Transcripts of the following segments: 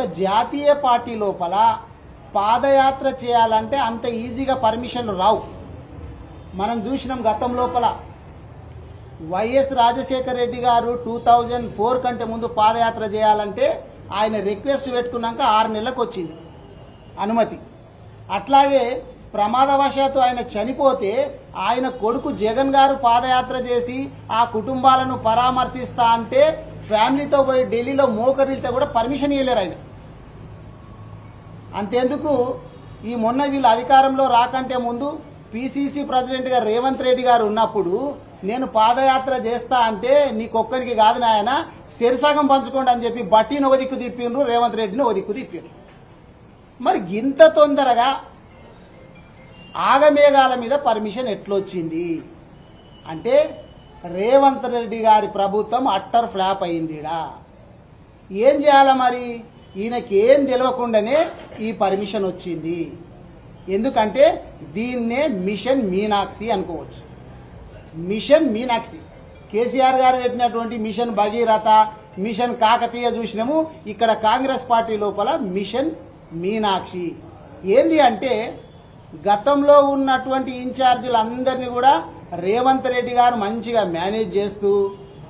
ఒక జాతీయ పార్టీ లోపల పాదయాత్ర చేయాలంటే అంత ఈజీగా పర్మిషన్లు రావు. మనం చూసినాం గతం లోపల. వైఎస్ రాజశేఖర రెడ్డి గారు టూ థౌజండ్ ఫోర్ కంటే ముందు పాదయాత్ర చేయాలంటే ఆయన రిక్వెస్ట్ పెట్టుకున్నాక ఆరు నెలలకు వచ్చింది అనుమతి. అట్లాగే ప్రమాదవశాత్తు ఆయన చనిపోతే ఆయన కొడుకు జగన్ గారు పాదయాత్ర చేసి ఆ కుటుంబాలను పరామర్శిస్తా అంటే ఫ్యామిలీతో పోయి ఢిల్లీలో మోకరిల్తే కూడా పర్మిషన్ ఇవ్వలేరు ఆయన. అంతేందుకు ఈ మొన్న వీళ్ళు అధికారంలో రాకంటే ముందు పిసిసి ప్రెసిడెంట్గా రేవంత్ రెడ్డి గారు ఉన్నప్పుడు నేను పాదయాత్ర చేస్తా అంటే నీకొక్కరికి కాదు నాయన శరిసగం పంచుకోండి అని చెప్పి బట్టిని ఒక దిక్కు తిప్పిండ్రు రేవంత్ రెడ్డిని ఒక దిక్కు తిప్పిండ్రు మరి ఇంత తొందరగా ఆగమేఘాల మీద పర్మిషన్ ఎట్లొచ్చింది? అంటే రేవంత్ రెడ్డి గారి ప్రభుత్వం అట్టర్ ఫ్లాప్ అయిందిడా? ఏం చేయాలా మరి? ఈయనకి ఏం తెలియకుండానే ఈ పర్మిషన్ వచ్చింది. ఎందుకంటే దీన్నే మిషన్ మీనాక్షి అనుకోవచ్చు. మిషన్ మీనాక్షి. కేసీఆర్ గారు పెట్టినటువంటి మిషన్ భగీరథ మిషన్ కాకతీయ చూసినాము ఇక్కడ కాంగ్రెస్ పార్టీ లోపల మిషన్ మీనాక్షి. ఏంది అంటే గతంలో ఉన్నటువంటి ఇన్ఛార్జీలందరినీ కూడా రేవంత్ రెడ్డి గారు మంచిగా మేనేజ్ చేస్తూ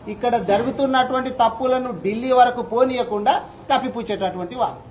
ఇక్కడ జరుగుతున్నటువంటి తప్పులను ఢిల్లీ వరకు పోనీయకుండా కప్పిపుచ్చేటటువంటి వారు